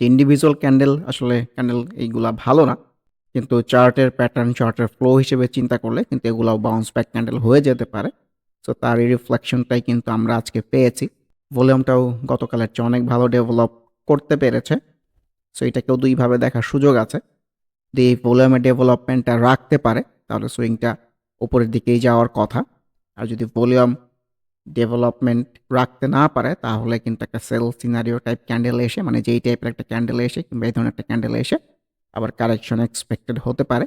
যে individual candle আসলে candle এইগুলা ভালো না। কিন্তু চার্টের প্যাটার্ন, চার্টের ফ্লো হিসেবে চিন্তা করলে কিন্তু এগুলাও বাউন্স ব্যাক ক্যান্ডেল হয়ে যেতে পারে। সো তারই রিফ্লেকশনটাই কিন্তু আমরা আজকে পেয়েছি। ভলিউমটাও গতকালের চেয়ে অনেক ভালো ডেভেলপ করতে পেরেছে। সো এটাকেও দুইভাবে দেখার সুযোগ আছে। যদি এই ভলিউমের ডেভেলপমেন্টটা রাখতে পারে তাহলে সুইংটা উপরের দিকেই যাওয়ার কথা। আর যদি ভলিউম ডেভেলপমেন্ট রাখতে না পারে তাহলে কিন্তু একটা সেল সিনারিও টাইপ ক্যান্ডেল এসে মানে যেই টাইপের একটা ক্যান্ডেল এসে কিংবা এই ধরনের একটা ক্যান্ডেল এসে আবার কারেকশন এক্সপেক্টেড হতে পারে।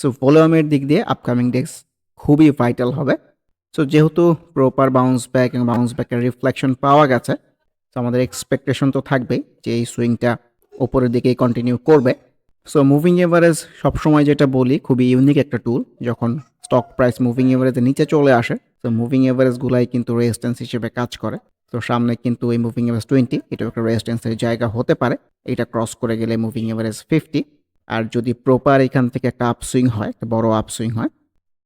সো ভলিউমের দিক দিয়ে আপকামিং ডেজ খুবই ভাইটাল হবে। সো যেহেতু প্রপার বাউন্স ব্যাক এবং বাউন্স ব্যাকের রিফ্লেকশন পাওয়া গেছে, সো আমাদের এক্সপেকটেশন তো থাকবেই যে এই সুইংটা ওপরের দিকেই কন্টিনিউ করবে। সো মুভিং এভারেজ সবসময় যেটা বলি খুবই ইউনিক একটা টুল। যখন স্টক প্রাইস মুভিং এভারেজের নিচে চলে আসে, তো মুভিং এভারেজগুলাই কিন্তু রেজিস্ট্যান্স হিসেবে কাজ করে। তো সামনে কিন্তু এই মুভিং এভারেজ 20 এটাও একটা রেজিস্ট্যান্সের জায়গা হতে পারে। এটা ক্রস করে গেলে মুভিং এভারেজ 50 আর যদি প্রপার এখান থেকে একটা আপসুইং হয়, একটা বড় আপসুইং হয়,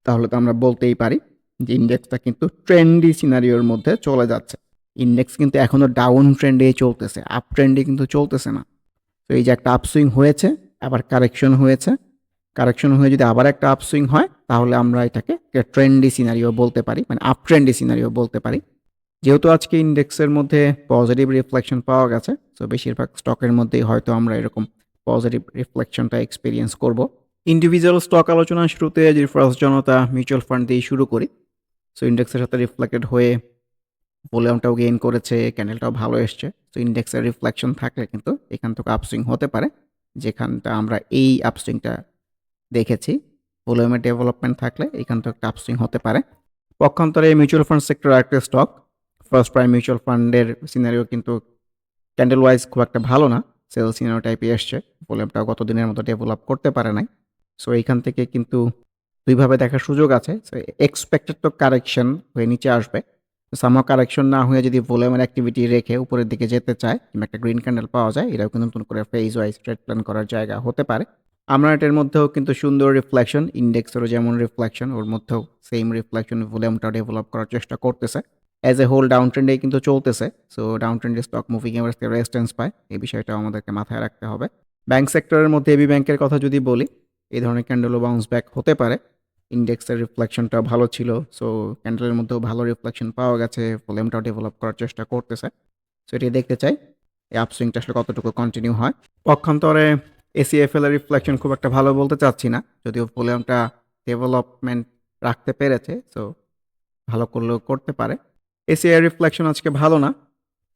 তাহলে তো আমরা বলতেই পারি যে ইন্ডেক্সটা কিন্তু ট্রেন্ডি সিনারিওর মধ্যে চলে যাচ্ছে। ইন্ডেক্স কিন্তু এখনও ডাউন ট্রেন্ডেই চলতেছে, আপ ট্রেন্ডে কিন্তু চলতেছে না। তো এই যে একটা আপসুইং হয়েছে, আবার কারেকশন হয়েছে। কারেকশন হয়ে যদি আবার একটা আপসুইং হয়, তাহলে আমরা এটাকে ট্রেন্ডি সিনারিও বলতে পারি, মানে আপ ট্রেন্ডি সিনারিও বলতে পারি। যেহেতু আজকে ইন্ডেক্সের মধ্যে পজিটিভ রিফ্লেকশন পাওয়া গেছে, সো বেশিরভাগ স্টকের মধ্যেই হয়তো আমরা এরকম পজিটিভ রিফ্লেকশনটা এক্সপিরিয়েন্স করব। ইন্ডিভিজুয়াল স্টক আলোচনার শুরুতে যদি ফার্স্ট জনতা মিউচুয়াল ফান্ড দিয়ে শুরু করি। সো ইন্ডেক্সের সাথে রিফ্লেক্টেড হয়ে ভলিউমটাও গেইন করেছে, ক্যান্ডেলটাও ভালো এসছে। তো ইন্ডেক্সের রিফ্লেকশন থাকলে কিন্তু এখান থেকে আপসুইং হতে পারে। যেখানটা আমরা এই আপসুইংটা দেখেছি। ভলিউমের ডেভেলপমেন্ট থাকলে এখান থেকে একটা আপসুইং হতে পারে। পক্ষান্তরে মিউচুয়াল ফান্ড সেক্টর আরেকটা স্টক। ফার্স্ট প্রাইম মিউচুয়াল ফান্ডের সিনারিও কিন্তু ক্যান্ডেল ওয়াইজ খুব একটা ভালো না। সেল সিনারিও টাইপে এসছে। ভলিউমটাও গত দিনের মতো ডেভেলপ করতে পারে নাই। সো এইখান থেকে কিন্তু দুইভাবে দেখার সুযোগ আছে। সো এক্সপেক্টেড তো কারেকশন হয়ে নিচে আসবে। সামহাও কারেকশন না হয়ে যদি ভলিউমের অ্যাক্টিভিটি রেখে উপরের দিকে যেতে চায় কিংবা একটা গ্রিন ক্যান্ডেল পাওয়া যায়, এটাও কিন্তু নতুন করে ফেজ ওয়াইজ ট্রেড প্ল্যান করার জায়গা হতে পারে। আমরা এটার মধ্যেও কিন্তু সুন্দর রিফ্লেকশন, ইন্ডেক্সেরও যেমন রিফ্লেকশন, ওর মধ্যেও সেম রিফ্লেকশন ভলিউমটাও ডেভেলপ করার চেষ্টা করতেছে। অ্যাজ এ হোল ডাউন ট্রেন্ডেই কিন্তু চলতেছে। সো ডাউন ট্রেন্ডে স্টক মুভিং এভারেজ থেকে রেজিস্ট্যান্স পায়। এই বিষয়টাও আমাদেরকে মাথায় রাখতে হবে। ব্যাংক সেক্টরের মধ্যে এবি ব্যাংকের কথা যদি বলি, এই ধরনের ক্যান্ডেলও বাউন্স ব্যাক হতে পারে। ইন্ডেক্সের রিফ্লেকশনটা ভালো ছিল। সো ক্যান্ডেলের মধ্যেও ভালো রিফ্লেকশন পাওয়া গেছে। ভলিউমটাও ডেভেলপ করার চেষ্টা করতেছে। সো এটি দেখতে চাই, এই আপসুইংটা আসলে কতটুকু কন্টিনিউ হয়। পক্ষান্তরে এসিএফএল এর রিফ্লেকশন খুব একটা ভালো বলতে চাচ্ছি না। যদিও ভলিউমটা ডেভেলপমেন্ট রাখতে পেরেছে। সো ভালো করলেও করতে পারে। এসিআই রিফ্লেকশন আজকে ভালো না।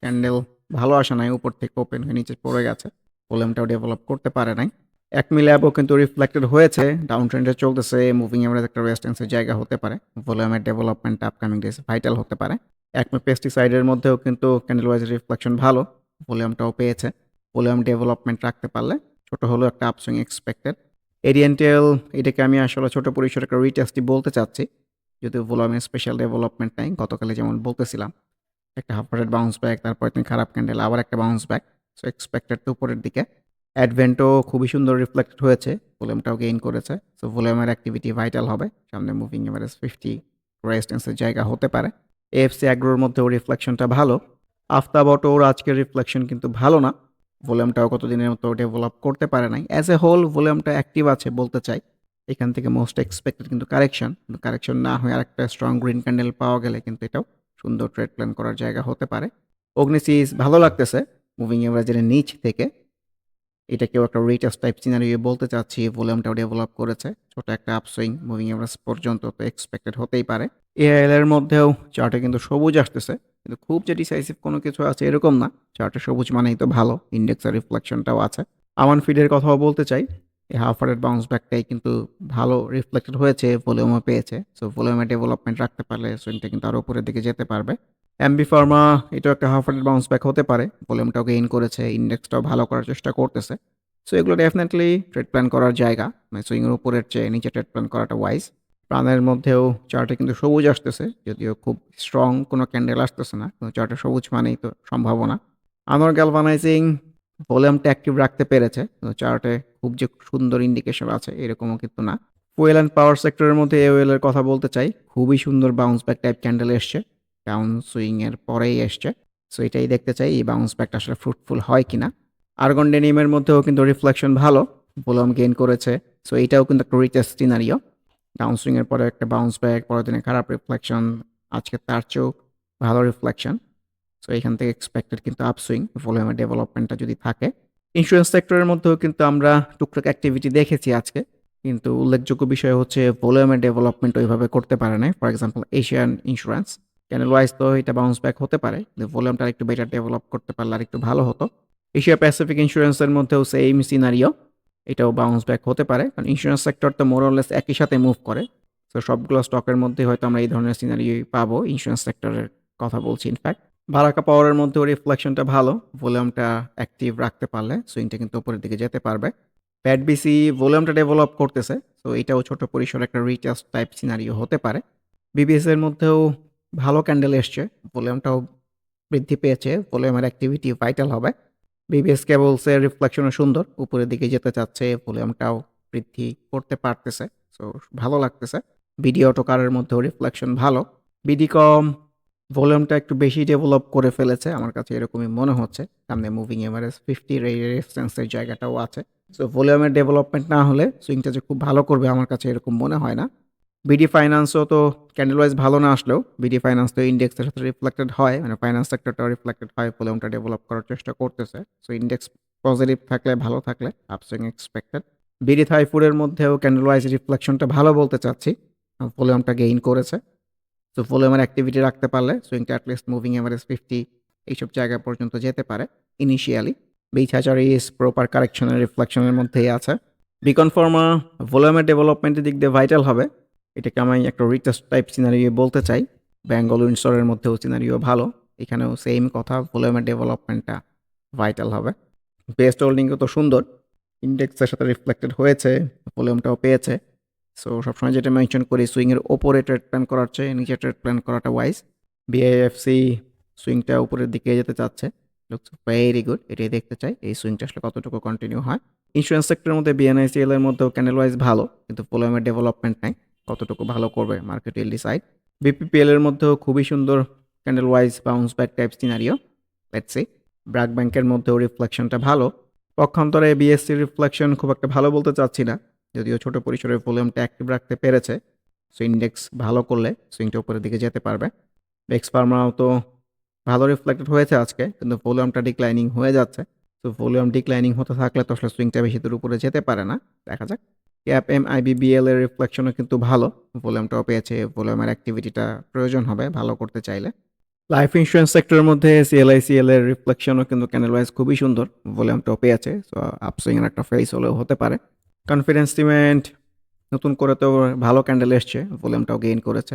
ক্যান্ডেল ভালো আসে নাই। উপর থেকে ওপেন হয়ে নিচে পড়ে গেছে। ভলিউমটাও ডেভেলপ করতে পারে নাই। একমি ল্যাবও কিন্তু রিফ্লেক্টেড হয়েছে। ডাউন ট্রেন্ডে চলতেছে। মুভিং এভারেজ একটা রেজিস্ট্যান্সের জায়গা হতে পারে। ভলিউমের ডেভেলপমেন্ট আপকামিং ডেজ ভাইটাল হতে পারে। একমি পেস্টিসাইডের মধ্যেও কিন্তু ক্যান্ডেল ওয়াইজ রিফ্লেকশন ভালো। ভলিউমটাও পেয়েছে। ভলিউম ডেভেলপমেন্ট রাখতে পারলে ছোট হলেও একটা আপসুইং এক্সপেক্টেড। এরিয়েন্টেল এটাকে আমি আসলে ছোট পরিসরে একটা রিটেস্টই বলতে চাচ্ছি। যদিও ভলিউমের স্পেশাল ডেভেলপমেন্ট নাই। গতকালে যেমন বলতেছিলাম। একটা হাফ বাউন্স ব্যাক, তারপরের দিন খারাপ ক্যান্ডেল, আবার একটা বাউন্স ব্যাক। সো এক্সপেক্টেড তো উপরের দিকে অ্যাডভেন্টও খুবই সুন্দর রিফ্লেক্টেড হয়েছে, ভলিউমটাও গেইন করেছে। সো ভলিউমের অ্যাক্টিভিটি ভাইটাল হবে। সামনে মুভিং এভারেজ ফিফটি রেজিস্ট্যান্সের জায়গা হতে পারে। এএফসি অ্যাগ্রোর মধ্যেও রিফ্লেকশনটা ভালো। আফতাবট ওর আজকের রিফ্লেকশন কিন্তু ভালো না। ভলিউমটাও কতদিনের মতো ডেভেলপ করতে পারে নাই। অ্যাজ এ হোল ভলিউমটা অ্যাক্টিভ আছে বলতে চাই। এখান থেকে মোস্ট এক্সপেক্টেড কিন্তু কারেকশন কিন্তু কারেকশন না হয়ে আরেকটা স্ট্রং গ্রিন ক্যান্ডেল পাওয়া গেলে কিন্তু এটাও সুন্দর ট্রেড প্ল্যান করার জায়গা হতে পারে। অগ্নিসিস ভালো লাগতেছে। মুভিং এভারেজের নিচ থেকে। এটাকেও একটা রিটাস টাইপ সিনারিও বলতে চাচ্ছি ভলিউমটাও ডেভেলপ করেছে। ছোট একটা আপসুইং মুভিং এভারেজ পর্যন্ত তো এক্সপেক্টেড হতেই পারে। এআইএল এর মধ্যেও চার্টে কিন্তু সবুজ আসতেছে, কিন্তু খুব যে ডিসাইসিভ কোনো কিছু আছে এরকম না। চার্টে সবুজ মানেই তো ভালো ইন্ডেক্সের রিফ্লেকশনটাও আছে। আমান ফিডের কথাও বলতে চাই, এই হাফ হার্টেড বাউন্স ব্যাকটাই কিন্তু ভালো রিফ্লেক্টেড হয়েছে ভলিউমও পেয়েছে। সো ভলিউমে ডেভেলপমেন্ট রাখতে পারলে সুইংটা কিন্তু আরও উপরের দিকে যেতে পারবে। এমবি ফার্মা এটাও একটা হাফ হার্টেড বাউন্স ব্যাক হতে পারে। ভলিউমটাও গেইন করেছে ইন্ডেক্সটাও ভালো করার চেষ্টা করতেছে। সো এগুলো ডেফিনেটলি ট্রেড প্ল্যান করার জায়গা। মানে সুইংয়ের উপরের চেয়ে নিচে ট্রেড প্ল্যান করাটা ওয়াইজ প্রাণের মধ্যেও চার্টে কিন্তু সবুজ আসতেছে, যদিও খুব স্ট্রং কোনো ক্যান্ডেল আসতেছে না। কিন্তু চার্টে সবুজ মানেই তো সম্ভাবনা। আনোয়ার গ্যালভানাইজিং ভলিউমটা অ্যাক্টিভ রাখতে পেরেছে। তো চার্টে খুব যে সুন্দর ইন্ডিকেশন আছে, এরকমও কিন্তু না। ফুয়েল অ্যান্ড পাওয়ার সেক্টরের মধ্যে এওয়েল এর কথা বলতে চাই। খুবই সুন্দর বাউন্স ব্যাক টাইপ ক্যান্ডেল এসছে। ডাউন সুইং এর পরেই এসছে। সো এটাই দেখতে চাই, এই বাউন্স ব্যাকটা আসলে ফ্রুটফুল হয় কিনা। আর্গন ডেনিমের মধ্যেও কিন্তু রিফ্লেকশন ভালো ভলিউম গেইন করেছে। সো এটাও কিন্তু একটা রিটেস্ট সিনারিও ডাউন সুইং এর পরে একটা বাউন্স ব্যাক পরের দিনে খারাপ রিফ্লেকশন আজকে তার চেয়েও ভালো রিফ্লেকশন সো এখান থেকে এক্সপেক্টেড কিন্তু আপসুইং ভলিউমের ডেভেলপমেন্টটা যদি থাকে। ইন্স্যুরেন্স সেক্টরের মধ্যেও কিন্তু আমরা টুকটাক অ্যাক্টিভিটি দেখেছি আজকে। কিন্তু উল্লেখযোগ্য বিষয় হচ্ছে ভলিউমের ডেভেলপমেন্ট ওইভাবে করতে পারে না for example Asian insurance candle wise তো এটা বাউন্স ব্যাক হতে পারে। ভলিউমটা একটু বেটার ডেভেলপ করতে পারলে আর একটু ভালো হতো। এশিয়া প্যাসিফিক ইন্স্যুরেন্সের মধ্যেও সেম সিনারিও এটাও বাউন্স ব্যাক হতে পারে। কারণ ইন্স্যুরেন্স সেক্টর তো মোরলেস একই সাথে মুভ করে। তো সবগুলো স্টকের মধ্যে হয়তো আমরা এই ধরনের সিনারিও পাবো। ইন্স্যুরেন্স সেক্টরের কথা বলছি ইনফ্যাক্ট বারাকা পাওয়ারের মধ্যেও রিফ্লেকশনটা ভালো। ভলিউমটা অ্যাক্টিভ রাখতে পারলে সুইংটা কিন্তু উপরের দিকে যেতে পারবে। প্যাড বিসি ভলিউমটা ডেভেলপ করতেছে। তো এটাও ছোট পরিসর একটা রিচার্জ টাইপ সিনারিও হতে পারে। বিবিএস এর মধ্যেও ভালো ক্যান্ডেল এসছে ভলিউমটাও বৃদ্ধি পেয়েছে ভলিউমের অ্যাক্টিভিটি ভাইটাল হবে। বিবিএস কেবলসের রিফ্লেকশনও সুন্দর, উপরের দিকে যেতে চাচ্ছে ভলিউমটাও বৃদ্ধি করতে পারতেছে সো ভালো লাগতেছে। বিডি অটোকারের মধ্যেও রিফ্লেকশন ভালো। বিডি কম ভলিউমটা একটু বেশি ডেভেলপ করে ফেলেছে, আমার কাছে এরকমই মনে হচ্ছে। সামনে মুভিং এভারেজ ফিফটি রেজিস্ট্যান্সের জায়গাটাও আছে। সো ভলিউমের ডেভেলপমেন্ট না হলে সুইংটা যে খুব ভালো করবে, আমার কাছে এরকম মনে হয় না। বিডি ফাইন্যান্সও তো ক্যান্ডেল ওয়াইজ ভালো না আসলেও বিডি ফাইন্যান্স তো ইন্ডেক্সের সাথে রিফ্লেক্টেড হয় মানে ফাইন্যান্স সেক্টরটাও রিফ্লেক্টেড হয় ভলিউমটা ডেভেলপ করার চেষ্টা করতেছে। সো ইন্ডেক্স পজিটিভ থাকলে, ভালো থাকলে আপসুইং এক্সপেক্টেড বিডি থাইফুডের মধ্যেও ক্যান্ডেল ওয়াইজ রিফ্লেকশনটা ভালো বলতে চাচ্ছি ভলিউমটা গেইন করেছে। সো ভলিউমের অ্যাক্টিভিটি রাখতে পারলে সুইংটা at least moving average fifty এইসব জায়গা পর্যন্ত যেতে পারে ইনিশিয়ালি বিচ ইস প্রপার কারেকশনের রিফ্লেকশনের মধ্যেই আছে। বিকন ফর্মা ভলিউমের ডেভেলপমেন্টের দিক দিয়ে ভাইটাল হবে। এটাকে আমি একটা রিটেস্ট টাইপ সিনারিও বলতে চাই। বেঙ্গল উইন্ডসরের মধ্যেও সিনারিও ভালো। এখানেও সেম কথা ভলিউমের ডেভেলপমেন্টটা ভাইটাল হবে। বেস্ট হোল্ডিংও তো সুন্দর। ইন্ডেক্সের সাথে রিফ্লেক্টেড হয়েছে ভলিউমটাও পেয়েছে। সো সবসময় যেটা মেনশন করি সুইংয়ের ওপরে ট্রেড প্ল্যান করার চেয়ে, নিচে ট্রেড প্ল্যান করাটা ওয়াইজ বিআইএফসি সুইংটা উপরের দিকে যেতে চাচ্ছে। লুকস ভেরি গুড এটাই দেখতে চাই। এই সুইংটা আসলে কতটুকু কন্টিনিউ হয়? ইন্স্যুরেন্স সেক্টরের মধ্যে বিএনআইসিএল এর মধ্যেও ক্যান্ডেল ওয়াইজ ভালো, কিন্তু ভলিউমের ডেভেলপমেন্ট নাই। কতটুকু ভালো করবে মার্কেট ডিসাইড বিপিপিএল এর মধ্যেও খুবই সুন্দর candle wise bounce back type scenario let's BRAC ব্যাংকের মধ্যেও রিফ্লেকশনটা ভালো। পক্ষান্তরে বিএসসি রিফ্লেকশন খুব একটা ভালো বলতে চাচ্ছি না, যদিও ছোট পরিসরে ভলিউমটা অ্যাক্টিভ রাখতে পেরেছে। সো ইন্ডেক্স ভালো করলে সুইংটা উপরের দিকে যেতে পারবে। এক্স ফার্মাও তো ভালো রিফ্লেক্টেড হয়েছে আজকে, কিন্তু ভলিউমটা ডিক্লাইনিং হয়ে যাচ্ছে। তো ভলিউম ডিক্লাইনিং হতে থাকলে তো আসলে সুইংটা বেশি দূর উপরে যেতে পারে না। দেখা যাক। ক্যাপ এম আইবিবিএল এর রিফ্লেকশনও কিন্তু ভালো। ভলিউমটাও পেয়েছে ভলিউমের অ্যাক্টিভিটিটা প্রয়োজন হবে, ভালো করতে চাইলে। লাইফ ইন্স্যুরেন্স সেক্টরের মধ্যে সিএলআইসিএল এর রিফ্লেকশনও কিন্তু ক্যানেল ওয়াইজ খুবই সুন্দর। ভলিউমটাও পেয়েছে সো আপসুইং এর একটা ফেস হলেও হতে পারে। কনফিডেন্স সিমেন্ট নতুন করে তো ভালো ক্যান্ডেল এসছে ভলিউমটাও গেইন করেছে।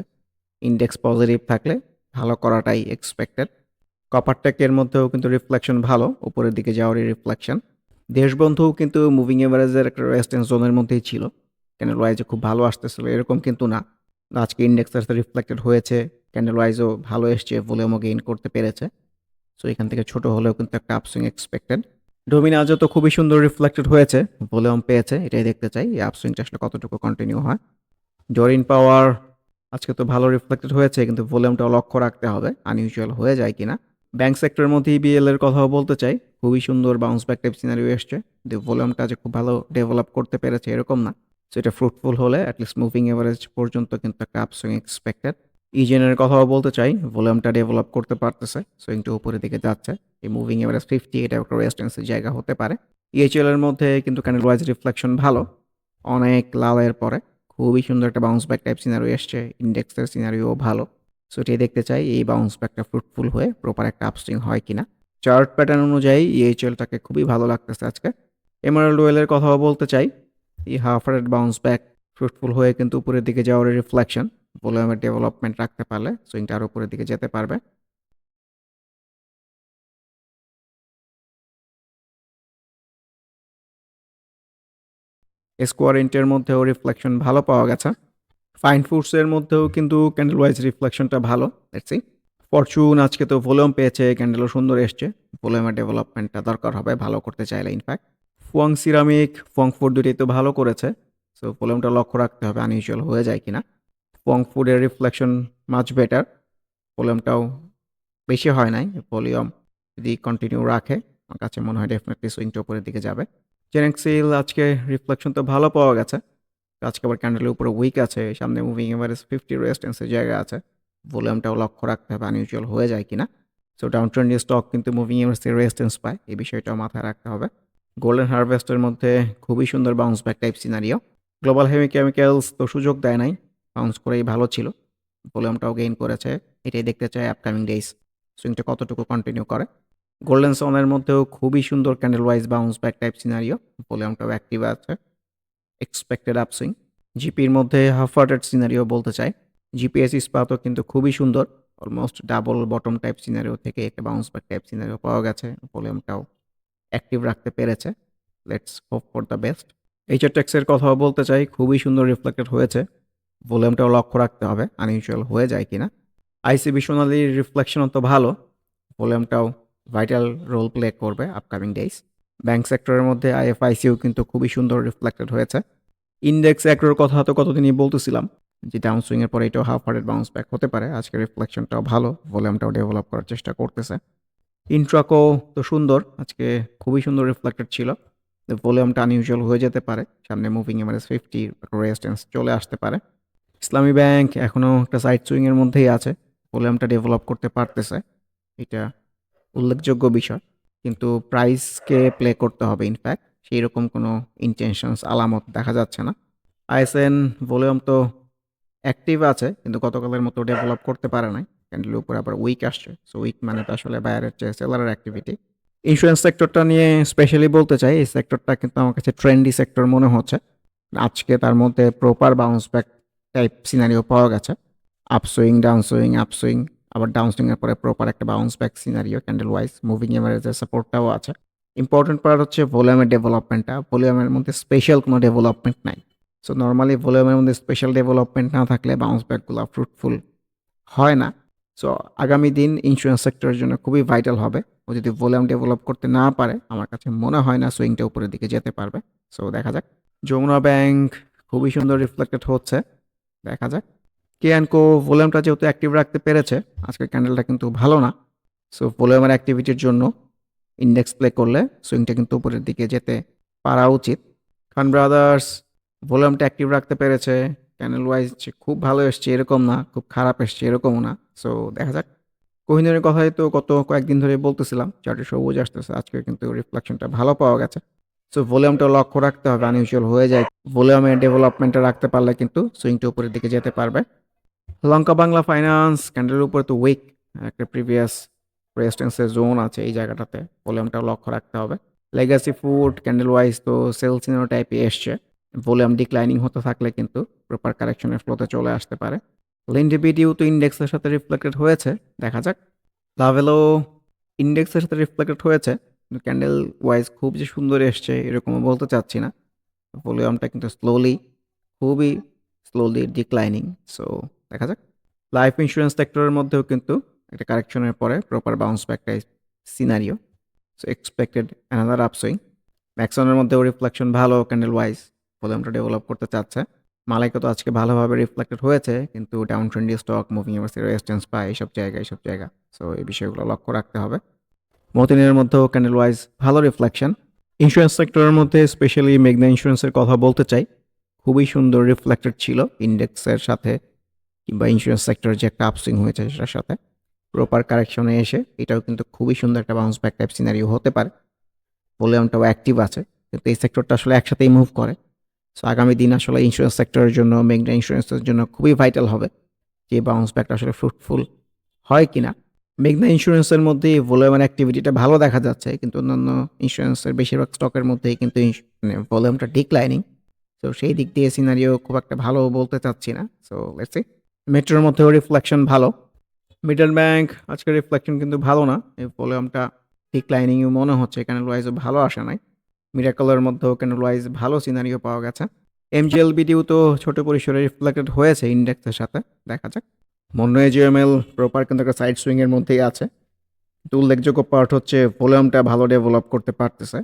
ইন্ডেক্স পজিটিভ থাকলে ভালো করাটাই এক্সপেক্টেড কপার টেকের মধ্যেও কিন্তু রিফ্লেকশন ভালো, উপরের দিকে যাওয়ারই রিফ্লেকশন দেশবন্ধুও কিন্তু মুভিং এভারেজের একটা রেজিস্ট্যান্স জোনের মধ্যেই ছিল। ক্যান্ডেল ওয়াইজে খুব ভালো আসতেছিল, এরকম কিন্তু না। আজকে ইন্ডেক্সের সাথে রিফ্লেক্টেড হয়েছে ক্যান্ডেল ওয়াইজও ভালো এসছে ভলিউমও গেইন করতে পেরেছে। সো এখান থেকে ছোট হলেও কিন্তু একটা আপসুইং এক্সপেক্টেড ডোমিনাজও তো খুবই সুন্দর রিফ্লেক্টেড হয়েছে ভলিউম পেয়েছে, এটাই দেখতে চাই, এই আপসুইংটা আসলে কতটুকু কন্টিনিউ হয়। জরিন পাওয়ার আজকে তো ভালো রিফ্লেক্টেড হয়েছে, কিন্তু ভলিউমটাও লক্ষ্য রাখতে হবে আনইউজুয়াল হয়ে যায় কিনা। ব্যাংক সেক্টরের মধ্যে ইবিএল এর কথাও বলতে চাই। খুবই সুন্দর বাউন্স ব্যাক টাইপ সিনারিও এসছে। কিন্তু ভলিউমটা যে খুব ভালো ডেভেলপ করতে পেরেছে এরকম না। সো এটা ফ্রুটফুল হলে অ্যাটলিস্ট মুভিং এভারেজ পর্যন্ত কিন্তু একটা আপসুইং এক্সপেক্টেড ইজেনের কথাও বলতে চাই ভলিউমটা ডেভেলপ করতে পারতেছে সুইংটা উপরের দিকে যাচ্ছে। এই মুভিং এভারেজ ফিফটি এটা একটা রেজিস্ট্যান্সের জায়গা হতে পারে। ইএচএল এর মধ্যে কিন্তু ক্যান্ডেল ওয়াইজ রিফ্লেকশন ভালো। অনেক লালের পরে। খুবই সুন্দর একটা বাউন্স ব্যাক টাইপ সিনারিও এসছে। ইন্ডেক্সের সিনারিও ভালো। সো এটাই দেখতে চাই, এই বাউন্স ব্যাকটা ফ্রুটফুল হয়ে প্রপার একটা আপসুইং হয় কিনা। চার্ট প্যাটার্ন অনুযায়ী ইএইচএলটাকে খুবই ভালো লাগতেছে আজকে। এমারাল্ড ওয়েলের কথাও বলতে চাই, এই half red bounce back fruitful হয়ে কিন্তু উপরের দিকে যাওয়ার রিফ্লেকশন ভলিউমের ডেভেলপমেন্ট রাখতে পারলে সুইংটা আরও উপরের দিকে যেতে পারবে। স্কোয়ার ইন্টের মধ্যেও রিফ্লেকশন ভালো পাওয়া গেছে। ফাইন ফুডসের মধ্যেও কিন্তু ক্যান্ডেল ওয়াইজ রিফ্লেকশনটা ভালো। দেখছি ফরচুন আজকে তো ভলিউম পেয়েছে ক্যান্ডেলও সুন্দর এসছে। ভলিউমের ডেভেলপমেন্টটা দরকার হবে, ভালো করতে চাইলে in fact Fuwang ceramic Fuwang food দুটি তো ভালো করেছে। সো ভলিউমটা লক্ষ্য রাখতে হবে আনইউজুয়াল হয়ে যায় কিনা। ফুয়াং ফুডের রিফ্লেকশন মাচ বেটার ভলিউমটাও বেশি হয় নাই ভলিউম যদি কন্টিনিউ রাখে, আমার কাছে মনে হয় ডেফিনেটলি সুইংটা উপরের দিকে যাবে। জেনেক্সিল আজকে রিফ্লেকশন তো ভালো পাওয়া গেছে। আজকে আবার ক্যান্ডেলের উপরে উইক আছে, সামনে মুভিং এভারেজ ফিফটি রেজিস্ট্যান্সের জায়গা আছে ভলিউমটাও লক্ষ্য রাখতে হবে আনইউজুয়াল হয়ে যায় কিনা। সো ডাউন ট্রেন্ডি স্টক কিন্তু মুভিং এভারেজের রেজিস্ট্যান্স পায়, এই বিষয়টাও মাথায় রাখতে হবে। গোল্ডেন হারভেস্টের মধ্যে খুবই সুন্দর bounce back type scenario global heavy chemicals তো সুযোগ দেয় নাই বাউন্স করেই ভালো ছিল ভলিউমটাও গেইন করেছে, এটাই দেখতে চাই আপকামিং ডেইস সুইংটা কতটুকু কন্টিনিউ করে। গোল্ডেন সনের মধ্যেও খুবই সুন্দর candle wise bounce back type scenario ভলিউমটাও active আছে। এক্সপেক্টেড আপসুইং জিপির মধ্যে হাফ হার্টেড সিনারিও বলতে চাই। জিপিএস ইস্পাতও কিন্তু খুবই সুন্দর। Almost double bottom type scenario থেকে একটা বাউন্স ব্যাক টাইপ সিনারিও পাওয়া গেছে। ভলিউমটাও অ্যাক্টিভ রাখতে পেরেছে। Let's hope for the best HR ট্যাক্সের কথাও বলতে চাই। খুবই সুন্দর রিফ্লেক্টেড হয়েছে। ভলিউমটাও লক্ষ্য রাখতে হবে। আনইউজুয়াল হয়ে যায় কিনা। আইসিবি সোনালির রিফ্লেকশনও তো ভালো। ভলিউমটাও ভাইটাল রোল প্লে করবে আপকামিং ডেইস ব্যাংক সেক্টরের মধ্যে আইএফআইসিও কিন্তু খুবই সুন্দর রিফ্লেক্টেড হয়েছে। ইন্ডেক্স অ্যাক্টরের কথা তো কতদিনই বলতেছিলাম, যে ডাউন সুইংয়ের পরে এটাও হাফ হার্টেড বাউন্স ব্যাক হতে পারে, আজকের রিফ্লেকশনটাও ভালো ভলিউমটাও ডেভেলপ করার চেষ্টা করতেছে। ইন্ট্রাকো তো সুন্দর, আজকে খুবই সুন্দর রিফ্লেক্টেড ছিল। ভলিউমটা আনইউজুয়াল হয়ে যেতে পারে, সামনে মুভিং এমারেজ ফিফটি রেজিস্ট্যান্স চলে আসতে পারে। ইসলামী ব্যাংক এখনও একটা সাইড সুইংয়ের মধ্যেই আছে ভলিউমটা ডেভেলপ করতে পারতেছে, এটা উল্লেখযোগ্য বিষয়। কিন্তু প্রাইসকে প্লে করতে হবে ইনফ্যাক্ট সেই রকম কোনো ইন্টেনশনস আলামত দেখা যাচ্ছে না। আইএসএন ভলিউম তো অ্যাক্টিভ আছে, কিন্তু গতকালের মতো ডেভেলপ করতে পারে নাই। ক্যান্ডেলের উপরে আবার উইক আসছে। সো উইক মানে তো আসলে বায়ারের চেয়ে সেলারের অ্যাক্টিভিটি ইন্স্যুরেন্স সেক্টরটা নিয়ে স্পেশালি বলতে চাই, এই সেক্টরটা কিন্তু আমার কাছে ট্রেন্ডি সেক্টর মনে হচ্ছে। আজকে তার মধ্যে proper bounce back type scenario পাওয়া গেছে। আপসুইং ডাউন সুইং আপসুইং আবার ডাউন সুইংয়ের পরে প্রপার একটা bounce back scenario candle wise moving এভারেজের সাপোর্টটাও আছে। ইম্পর্টেন্ট পার্ট হচ্ছে ভলিউমের ডেভেলপমেন্টটা ভলিউমের মধ্যে স্পেশাল কোনো ডেভেলপমেন্ট নাই। সো নর্মালি ভলিউমের মধ্যে স্পেশাল ডেভেলপমেন্ট না থাকলে বাউন্স ব্যাকগুলো ফ্রুটফুল হয় না। সো আগামী দিন ইন্স্যুরেন্স সেক্টরের জন্য খুবই ভাইটাল হবে। ও যদি ভলিউম ডেভেলপ করতে না পারে, আমার কাছে মনে হয় না সুইংটা উপরের দিকে যেতে পারবে। সো দেখা যাক। যমুনা ব্যাংক খুবই সুন্দর রিফ্লেক্টেড হচ্ছে। দেখা যাক। কে অ্যান্ড কো ভলিউমটা যেহেতু অ্যাক্টিভ রাখতে পেরেছে, আজকের ক্যান্ডেলটা কিন্তু ভালো না। সো ভলিউমের অ্যাক্টিভিটির জন্য ইন্ডেক্স প্লে করলে সুইংটা কিন্তু উপরের দিকে যেতে পারা উচিত। খান ব্রাদার্স ভলিউমটা অ্যাক্টিভ রাখতে পেরেছে ক্যানেল ওয়াইজ খুব ভালো এসছে, এরকম না, খুব খারাপ এসছে, এরকমও না। সো দেখা যাক। কোহিনুরের কথাই তো গত কয়েকদিন ধরে বলতেছিলাম, চারটে সবুজ আসতেছে, আজকে কিন্তু রিফ্লেকশনটা ভালো পাওয়া গেছে। সো ভলিউমটা লক্ষ্য রাখতে হবে আনইউজুয়াল হয়ে যায়। ভলিউমের ডেভেলপমেন্টটা রাখতে পারলে কিন্তু সুইংটা উপরের দিকে যেতে পারবে। লঙ্কা বাংলা ফাইন্যান্স ক্যান্ডেলের উপরে তো উইক একটা প্রিভিয়াস রেজিস্ট্যান্সের জোন আছে এই জায়গাটাতে ভলিউমটাও লক্ষ্য রাখতে হবে। লেগাসি ফুড ক্যান্ডেল ওয়াইজ তো সেলস ইনো টাইপে এসছে ভলিউম ডিক্লাইনিং হতে থাকলে কিন্তু প্রপার কারেকশনের ফ্লোতে চলে আসতে পারে। লিন্ডিবিডিও তো ইন্ডেক্সের সাথে রিফ্লেক্টেড হয়েছে, দেখা যাক। লাভেলও ইন্ডেক্সের সাথে রিফ্লেক্টেড হয়েছে, কিন্তু ক্যান্ডেল ওয়াইজ খুব যে সুন্দর এসছে, এরকমও বলতে চাচ্ছি না। ভলিউমটা কিন্তু স্লোলি খুবই স্লোলি ডিক্লাইনিং সো দেখা যাক। লাইফ ইন্স্যুরেন্স সেক্টরের মধ্যেও কিন্তু একটা কারেকশনের পরে proper bounce back type scenario so expected another upswing ম্যাক্সনের মধ্যেও রিফ্লেকশন ভালো ক্যান্ডেল ওয়াইজ ভলিউমটা ডেভেলপ করতে চাচ্ছে। মালাইকা তো আজকে ভালোভাবে রিফ্লেক্টেড হয়েছে, কিন্তু down trendy stock moving average resistance পায় এইসব জায়গা এইসব জায়গা। সো এই বিষয়গুলো লক্ষ্য রাখতে হবে। মতিনের মধ্যেও ক্যান্ডেল ওয়াইজ ভালো রিফ্লেকশন ইন্স্যুরেন্স সেক্টরের মধ্যে স্পেশালি মেঘনা ইন্স্যুরেন্সের কথা বলতে চাই। খুবই সুন্দর রিফ্লেক্টেড ছিল। ইন্ডেক্সের সাথে কিংবা ইন্স্যুরেন্স সেক্টরের যে একটা আপসুইং হয়েছে সেটার সাথে প্রপার কারেকশনে এসে এটাও কিন্তু খুবই সুন্দর একটা বাউন্স ব্যাক টাইপ সিনারিও হতে পারে। ভলিউমটাও অ্যাক্টিভ আছে, কিন্তু এই সেক্টরটা আসলে একসাথেই মুভ করে। সো আগামী দিন আসলে ইন্স্যুরেন্স সেক্টরের জন্য, মেঘনা ইন্স্যুরেন্সের জন্য খুবই ভাইটাল হবে যে বাউন্স ব্যাকটা আসলে ফ্রুটফুল হয় কিনা। মেঘনা ইন্স্যুরেন্সের মধ্যে ভলিউমের অ্যাক্টিভিটিটা ভালো দেখা যাচ্ছে, কিন্তু অন্যান্য ইন্স্যুরেন্সের বেশিরভাগ স্টকের মধ্যেই কিন্তু মানে ভলিউমটা ডিক্লাইনিং তো সেই দিক দিয়ে সিনারিও খুব একটা ভালো বলতে চাচ্ছি না। সো লেটস সি মেট্রোর মধ্যেও রিফ্লেকশন ভালো। মিডল ব্যাংক আজকের রিফ্লেকশন কিন্তু ভালো না। এই ভলিউমটা ডিক্লাইনিংও মনে হচ্ছে ক্যানেল ওয়াইজও ভালো আসে নাই। মিরাকলের মধ্যেও ক্যানেল ওয়াইজ ভালো সিনারিও পাওয়া গেছে। এমজিএল বিডিও তো ছোট পরিসরে রিফ্লেক্টেড হয়েছে ইন্ডেক্সের সাথে, দেখা যাক। মন্য এজিএমএল প্রপার কিন্তু একটা সাইড সুইংয়ের মধ্যেই আছে। কিন্তু উল্লেখযোগ্য পার্ট হচ্ছে ভলিউমটা ভালো ডেভেলপ করতে পারতেছে।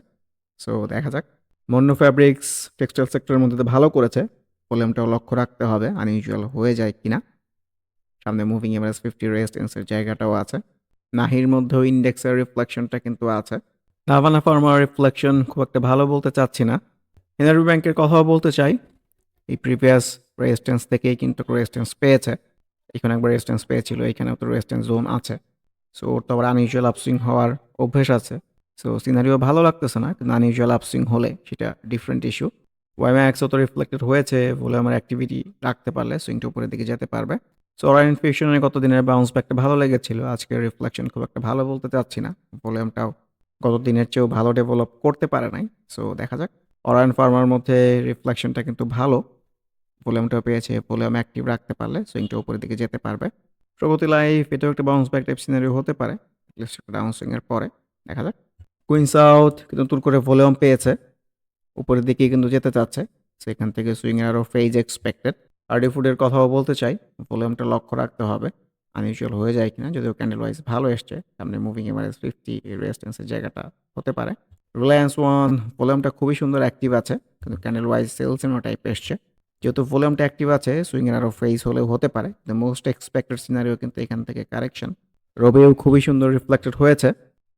সো দেখা যাক। মন্য ফ্যাব্রিক্স টেক্সটাইল সেক্টরের মধ্যে তো ভালো করেছে। ভলিউমটাও লক্ষ্য রাখতে হবে আনইউজুয়াল হয়ে যায় কিনা। সামনে মুভিং এভারেজ ফিফটি রেজিস্টেন্সের জায়গাটাও আছে। নাহির মধ্যেও ইন্ডেক্সের রিফ্লেকশনটা কিন্তু আছে। নাভানা ফার্মার রিফ্লেকশন খুব একটা ভালো বলতে চাচ্ছি না। এনআরবি ব্যাংকের কথাও বলতে চাই। এই প্রিভিয়াস রেজিস্ট্যান্স থেকেই কিন্তু রেজিস্ট্যান্স পেয়েছে। এখানে একবার রেজিস্ট্যান্স পেয়েছিল, এখানেও তো রেজিস্ট্যান্স জোন আছে। সো ওর তো আবার আনইউজুয়াল আপসুইং হওয়ার অভ্যেস আছে। সো সিনারিও ভালো লাগতেছে না, কিন্তু আনইউজুয়াল আপসুইং হলে সেটা ডিফারেন্ট ইস্যু ওয়াইম্যাক্সও তো রিফ্লেক্টেড হয়েছে বলে আমার অ্যাক্টিভিটি রাখতে পারলে সুইংটা উপরের দিকে যেতে পারবে। সো ওরা ইনফিউশনের গত দিনের বাউন্স ব্যাকটা ভালো লেগেছিল। আজকে রিফ্লেকশন খুব একটা ভালো বলতে চাচ্ছি না। ভলিউমটাও গত দিনের চেয়েও ভালো ডেভেলপ করতে পারে নাই। সো দেখা যাক। অরায়ন ফার্মার মধ্যে রিফ্লেকশনটা কিন্তু ভালো। ভলিউমটাও পেয়েছে ভলিউম অ্যাক্টিভ রাখতে পারলে সুইংটা উপরের দিকে যেতে পারবে। প্রগতি লাইফ এটাও একটা বাউন্স ব্যাক টাইপ সিনারিও হতে পারে। ডাউন সুইংয়ের পরে। দেখা যাক। কুইন সাউথ কিন্তু নতুন করে ভলিউম পেয়েছে। উপরের দিকে কিন্তু যেতে চাচ্ছে। সেখান থেকে সুইংয়ের আরও ফেজ এক্সপেক্টেড আরডি ফুডের কথাও বলতে চাই। ভলিউমটা লক্ষ্য রাখতে হবে। আনইউজুয়াল হয়ে যায় কিনা, যদিও ক্যান্ডেল ওয়াইজ ভালো এসছে। সামনে মুভিং এমারেজ ফিফটি রেজিস্ট্যান্সের জায়গাটা হতে পারে। রিলায়েন্স ওয়ান ভলিউমটা খুবই সুন্দর অ্যাক্টিভ আছে। কিন্তু ক্যান্ডেল ওয়াইজ সেলস এমন টাইপ এসছে। যেহেতু ভলিউমটা অ্যাক্টিভ আছে সুইংয়ের আরও ফেস হলেও হতে পারে। দ্য মোস্ট এক্সপেক্টেড সিনারিও কিন্তু এখান থেকে কারেকশন রবিও খুবই সুন্দর রিফ্লেক্টেড হয়েছে।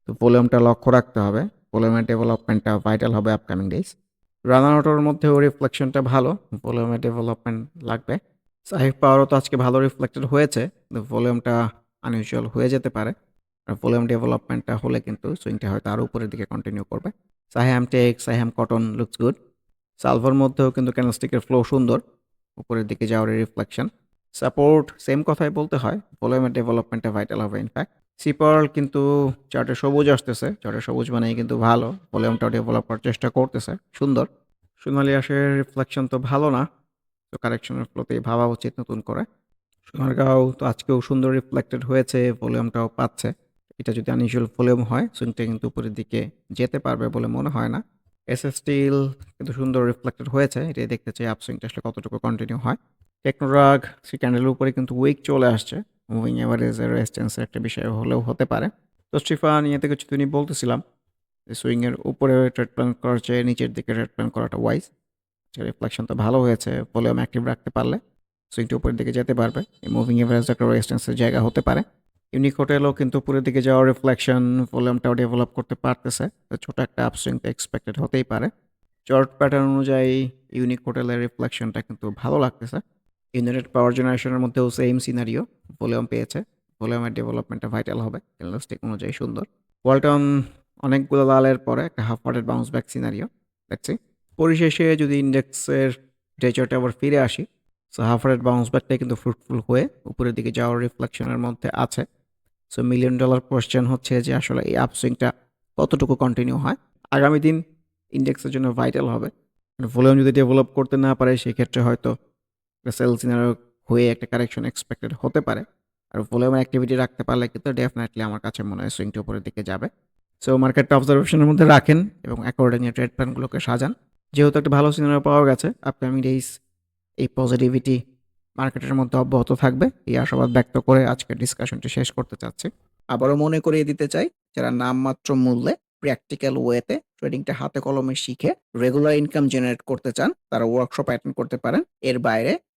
তো ভলিউমটা লক্ষ্য রাখতে হবে। ভলিউমের ডেভেলপমেন্টটা ভাইটাল হবে আপকামিং ডেজ রানানোটোর মধ্যেও রিফ্লেকশনটা ভালো ভলিউমের ডেভেলপমেন্ট লাগবে। সাহেব পাওয়ারও তো আজকে ভালো রিফ্লেক্টেড হয়েছে ভলিউমটা আনইউজুয়াল হয়ে যেতে পারে। আর ভলিউম ডেভেলপমেন্টটা হলে কিন্তু সুইংটা হয়তো আরও উপরের দিকে কন্টিনিউ করবে। Saiham tex Saiham cotton looks good salwar মধ্যেও কিন্তু ক্যানস্টিকের ফ্লো সুন্দর, উপরের দিকে যাওয়ার রিফ্লেকশন সাপোর্ট সেম কথাই বলতে হয়, ভলিউমের ডেভেলপমেন্টটা ভাইটাল হবে ইনফ্যাক্ট সিপার্ল কিন্তু চার্টে সবুজ আসতেছে, চার্টে সবুজ মানেই কিন্তু ভালো ভলিউমটা ডেভেলপ করার চেষ্টা করতেছে, সুন্দর। সোনালি আসের রিফ্লেকশন তো ভালো না, তো কারেকশনের ফ্লোতেই ভাবা উচিত নতুন করে। সোনারগাঁও তো আজকেও সুন্দর রিফ্লেক্টেড হয়েছে, ভলিউমটাও পাচ্ছে। এটা যদি আনইউজুয়াল ভলিউম হয়, সুইংটা কিন্তু উপরের দিকে যেতে পারবে বলে মনে হয় না। এস এস স্টিল কিন্তু সুন্দর রিফ্লেক্টেড হয়েছে, এটাই দেখতে চাই আপসুইংটা আসলে কতটুকু কন্টিনিউ হয়। টেকনোরাগ সে ক্যান্ডেলের উপরে কিন্তু উইক চলে আসছে। মুভিং এভারেজের রেজিস্ট্যান্সের একটা বিষয় হলেও হতে পারে। তো স্টিফা নিয়ে থেকে নিয়ে বলতেছিলাম যে সুইংয়ের উপরে ট্রেড প্ল্যান করার চেয়ে নিচের দিকে ট্রেড প্ল্যান করাটা ওয়াইজ রিফ্লেকশন তো ভালো হয়েছে ভলিউম অ্যাক্টিভ রাখতে পারলে সুইংটা উপরের দিকে যেতে পারবে। এই মুভিং অ্যাভারেজ একটা রেজিস্ট্যান্সের জায়গা হতে পারে। ইউনিক হোটেলও কিন্তু উপরের দিকে যাওয়ার রিফ্লেকশন ভলিউমটাও ডেভেলপ করতে পারতেছে। তো ছোটো একটা আপসুইং তো এক্সপেক্টেড হতেই পারে। চর্ট প্যাটার্ন অনুযায়ী ইউনিক হোটেলের রিফ্লেকশনটা কিন্তু ভালো লাগতেছে। ইউনাইটেড পাওয়ার জেনারেশনের মধ্যেও সেম সিনারিও ভলিউম পেয়েছে। ভলিউমের ডেভেলপমেন্টটা ভাইটাল হবে ক্যান্ডেলস্টিক অনুযায়ী সুন্দর। ওয়ালটন অনেকগুলো লালের পরে একটা half hearted bounce back scenario দেখছি পরিশেষে যদি ইন্ডেক্সের ডেচারটা আবার ফিরে আসি সো হাফ হার্টেড বাউন্স ব্যাকটাই কিন্তু ফ্রুটফুল হয়ে উপরের দিকে যাওয়ার রিফ্লেকশনের মধ্যে আছে। সো মিলিয়ন ডলার কোয়েশ্চেন হচ্ছে যে আসলে এই আপসুইংটা কতটুকু কন্টিনিউ হয়? আগামী দিন ইন্ডেক্সের জন্য ভাইটাল হবে। ভলিউম যদি ডেভেলপ করতে না পারে, সেক্ষেত্রে হয়তো সেল সিনারিও হয়ে একটা কারেকশন এক্সপেক্টেড হতে পারে। আর ভলিউমের অ্যাক্টিভিটি রাখতে পারলে কিন্তু ডেফিনেটলি আমার কাছে মনে হয় সুইংটা উপরের দিকে যাবে। সো মার্কেটটা অবজারভেশনের মধ্যে রাখেন এবং অ্যাকর্ডিংয়ে ট্রেড প্ল্যানগুলোকে সাজান। যেহেতু একটা ভালো সিনারিও পাওয়া গেছে আপকামিং ডেইস এই পজিটিভিটি মার্কেটের মধ্যে অব্যাহত থাকবে। এই আশাবাদ ব্যক্ত করে আজকের ডিসকাশনটি শেষ করতে চাচ্ছি। আবারও মনে করিয়ে দিতে চাই, যারা নামমাত্র মূল্যে প্র্যাকটিক্যাল ওয়েতে ট্রেডিংটা হাতে কলমে শিখে রেগুলার ইনকাম জেনারেট করতে চান, তারা ওয়ার্কশপ অ্যাটেন্ড করতে পারেন। এর বাইরে